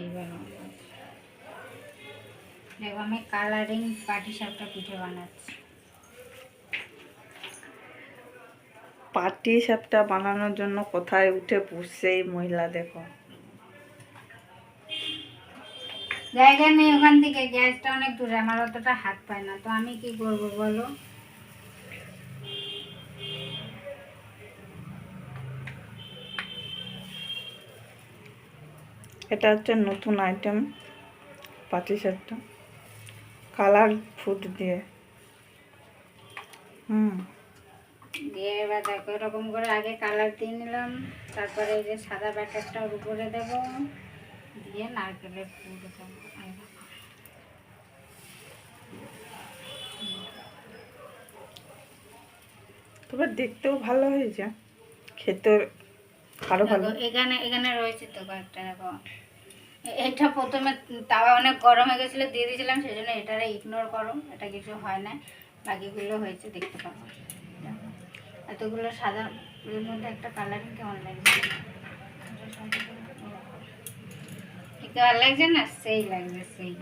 এইবার দেখো আমি কালারিং পাটি সাপটা পিঠে বানাচ্ছি। পাটি সাপটা বানানোর জন্য কোথায় উঠে বসছে এই মহিলা দেখো। জায়গা নেই ওখান থেকে গ্যাসটা অনেক দূরে আমার অতটা হাত পায় না তো আমি কি করব বলো? এটা হচ্ছে নতুন আইটেম পাটি সাপটা কালার ফুড দিয়ে। হুম। দিয়ে এবার দেখো এরকম করে আগে কালার দিয়ে নিলাম তারপরে এই যে সাদা ওর উপরে দেবো। দিয়ে নারকেলের পুর দেবো। তবে দেখতেও ভালো হয়েছে। খেতে আরও ভালো। এখানে এখানে রয়েছে তো কয়েকটা দেখো। এটা প্রথমে তাওয়া অনেক গরম হয়ে গেছিল দিয়ে দিয়েছিলাম সেই জন্য এটারে ইগনোর করো এটা কিছু হয় না। বাকিগুলো হয়েছে দেখতে পাবো। এতগুলো সাদা এর মধ্যে একটা কালারিং কেমন লাগছে? দেখতে ভালো লাগছে না? সেই লাগছে সেই।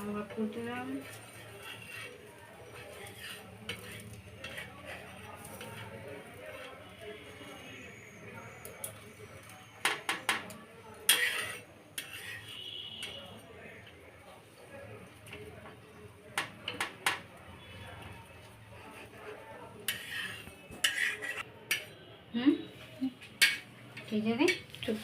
আমরা ফুটলাম হুম? ঠিক আছে চুপ।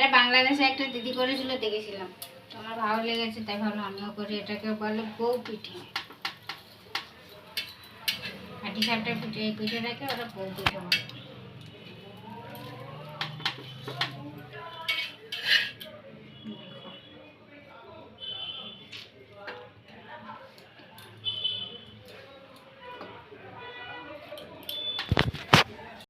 আরে বাংলাদেশে একটা দিদি করেছিল, দেখেছিলাম। তো আমার ভালো লেগেছে, তাই ভালো আমিও করি, এটাকে বলে বউ পিঠে। হাঁটি সাপটা পিঠে রাখে ওরা বউ পিঠে